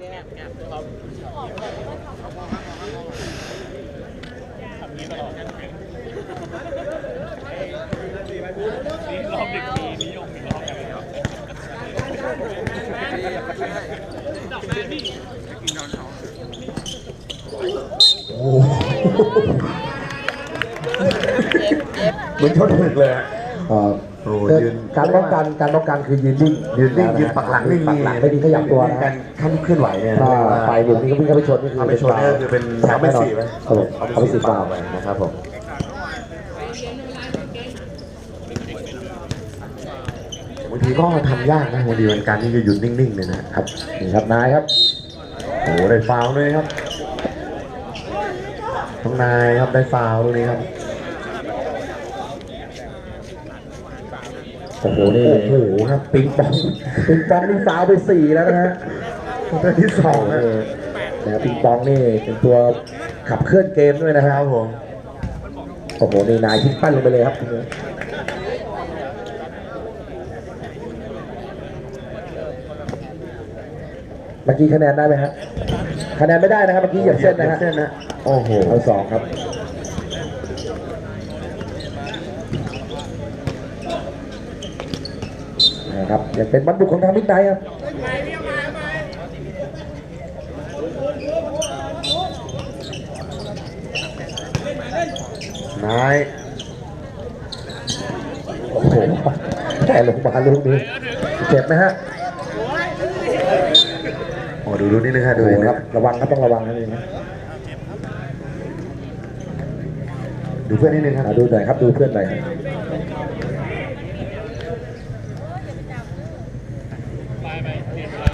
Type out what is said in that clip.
รอบดึกมีนิยมมีรอบกันเลยครับโอ้โหเหมือนชนถึกเลยอะ โอ้ยืนการป้องกันการป้องกันคือยืนนิ่งยืนนิ่งยืนปักหลังนิ่งปักหลังไม่มีขยับตัวนะการขั้นเคลื่อนไหวเนี่ยถ้าฝ่ายบุกนี่ก็วิ่งเข้าไปชนนี่คือเอาไปชนเนี่ยคือเป็นแชมป์แน่นอนเอาไปสี่ไหมครับผมเอาไปสี่ฟาวล์ไปนะครับผมบางทีก็ทำยากนะบางทีมันการที่จะหยุดนิ่งๆเนี่ยนะครับนี่ครับนายครับโอ้โหได้ฟาวล์ด้วยครับน้องนายครับได้ฟาวล์ตรงนี้ครับ โอ้โหนี่โอ้โหครับปิงปองปิงปองนี่ฟาวล์ไปสี่แล้วนะฮะตัวที่สองนะนะครับปิงปองนี่เป็นตัวขับเคลื่อนเกมด้วยนะคครัรับบผมโอ้โหนี่นายทิ้งปั้นลงไปเลยครับทีนี้เมื่อกี้คะแนนได้ไหมฮะคะแนนไม่ได้นะครับเมื่อกี้เหยียบเส้นนะฮะเส้นนะโอ้โหเอาสองครับ นะครับยังเป็นบรรบุกของทางมิตรไนท์ครับนายโอ้โหแต่ลงมาลูกนี้เจ็บไหมฮะโอ้ดูดูนี่นะครับดูดูนี่คนะรับระวังครับต้องระวังนะนี่นะดูเพื่อนนิดนึงครับอ่าดูหน่อยครับดูเพื่อนหน่อยครับ five, eight, ten, five.